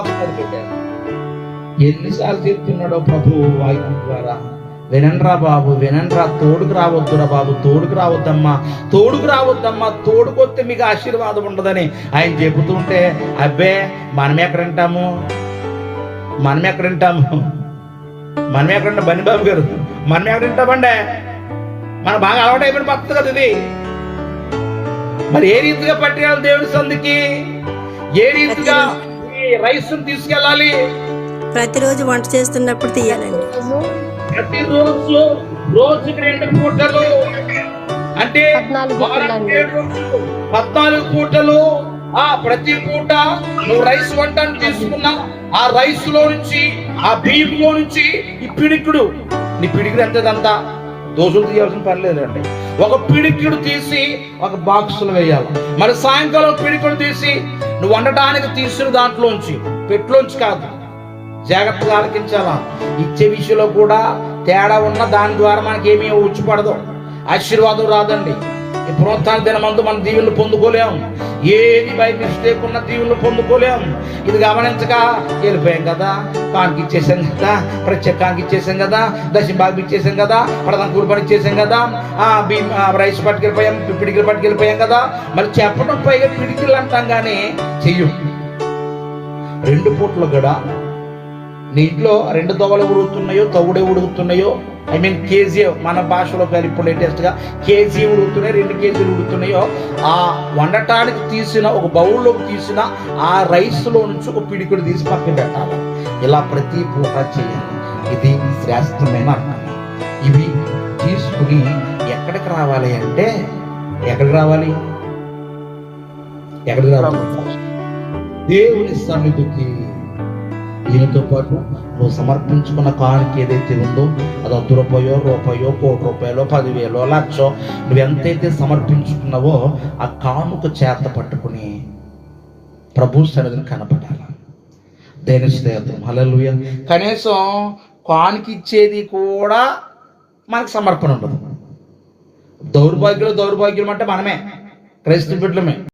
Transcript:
పెట్టారు ఎన్నిసార్లు చెప్తున్నాడో ప్రభు వాక్యం ద్వారా? వినండ్రా బాబు వినండ్రా. తోడుకు రావద్దురా బాబు తోడుకు రావద్దమ్మా. తోడుకు రావద్దమ్మా. తోడుకొస్తే మీకు ఆశీర్వాదం ఉండదని ఆయన చెబుతుంటే అబ్బే మనం ఎక్కడ వింటాము మనం ఎక్కడ వింటాము మనం ఎక్కడ ఉంటాం? బాబు గారు మనం ఎక్కడ వింటామండే మన బాగా అలవాటు అయిపోయిన పద్ధతి కదా ఇది. మరి ఏ రీతిగా పట్టుకెళ్ళాలి దేవుడి సందుకి ఏ రీతిగా ఈ రైస్ తీసుకెళ్ళాలి. ప్రతిరోజు వంట చేస్తున్నప్పుడు తీయాలండి. ప్రతిరోజు రోజుకి రెండు పూటలు. అంటే పద్నాలుగు పూటలు ఆ ప్రతి పూట నువ్వు రైస్ వంటను తీసుకున్నా ఆ రైస్లో నుంచి ఆ బియ్యంలో నుంచి ఈ పిడికుడు. నీ పిడికుడు ఎంతదంతా దోశలు తీయాల్సిన పని లేదండి. ఒక పిడికుడు తీసి ఒక బాక్స్లో వేయాలి. మరి సాయంకాలం పిడికుడు తీసి నువ్వు వండటానికి తీసిన దాంట్లోంచి పెట్లోంచి కాదు. జాగ్రత్తగా ఆలకించాలా? ఇచ్చే విషయంలో కూడా తేడా ఉన్న దాని ద్వారా మనకి ఏమీ ఉచ్చిపడదు ఆశీర్వాదం రాదండి. ఈ పునరుత్థాన దినమందు మన దీవులు పొందుకోలేము. ఏది బై మిస్టేక్ ఉన్న దీవులు పొందుకోలేం. ఇది గమనించగా వెళ్ళిపోయాం కదా. కానికి ఇచ్చేసాం కదా. ప్రత్యేకానికి ఇచ్చేసాం కదా. దశంబాబు ఇచ్చేసాం కదా. ప్రధాన కూలి ఇచ్చేసాం కదా. ఆ రైస్ పట్టుకెళ్ళిపోయాం పిడికిలు పట్టుకెళ్ళిపోయాం కదా. మరి చెప్పడం పైగా పిడికిలు అంటాం కానీ చెయ్యం. రెండు పూట్లు కూడా నీ ఇంట్లో రెండు దోవలు ఉడుగుతున్నాయో తవుడే ఉడుగుతున్నాయో ఐ మీన్ కేజీ మన భాషలో పేరు ఇప్పుడు లేటెస్ట్గా కేజీ ఉడుగుతున్నాయి రెండు కేజీలు ఉడుగుతున్నాయో ఆ వండటానికి తీసిన ఒక బౌల్లోకి తీసిన ఆ రైస్లో నుంచి ఒక పిడికుడు తీసి పక్కన పెట్టాలి. ఇలా ప్రతి పూట చేయాలి. ఇది శ్రేష్టమైన అర్థం ఇవి తీసుకుని ఎక్కడికి రావాలి అంటే ఎక్కడికి రావాలి? ఎక్కడికి రావాలి? దేవుని సన్నిధికి దీనితో పాటు నువ్వు సమర్పించుకున్న కానుక ఏదైతే ఉందో అది రూపాయో రూపాయో కోటి రూపాయలో పదివేలో లక్షో నువ్వు ఎంతైతే సమర్పించుకున్నావో ఆ కానుక చేత పట్టుకుని ప్రభు సన్నిధిని కనపడాలి? దేని స్నేహితులు హల్లెలూయా. కనీసం కానుక ఇచ్చేది కూడా మనకు సమర్పణ ఉండదు. దౌర్భాగ్యులు దౌర్భాగ్యులు అంటే మనమే. క్రైస్తవ బిడ్డలమే.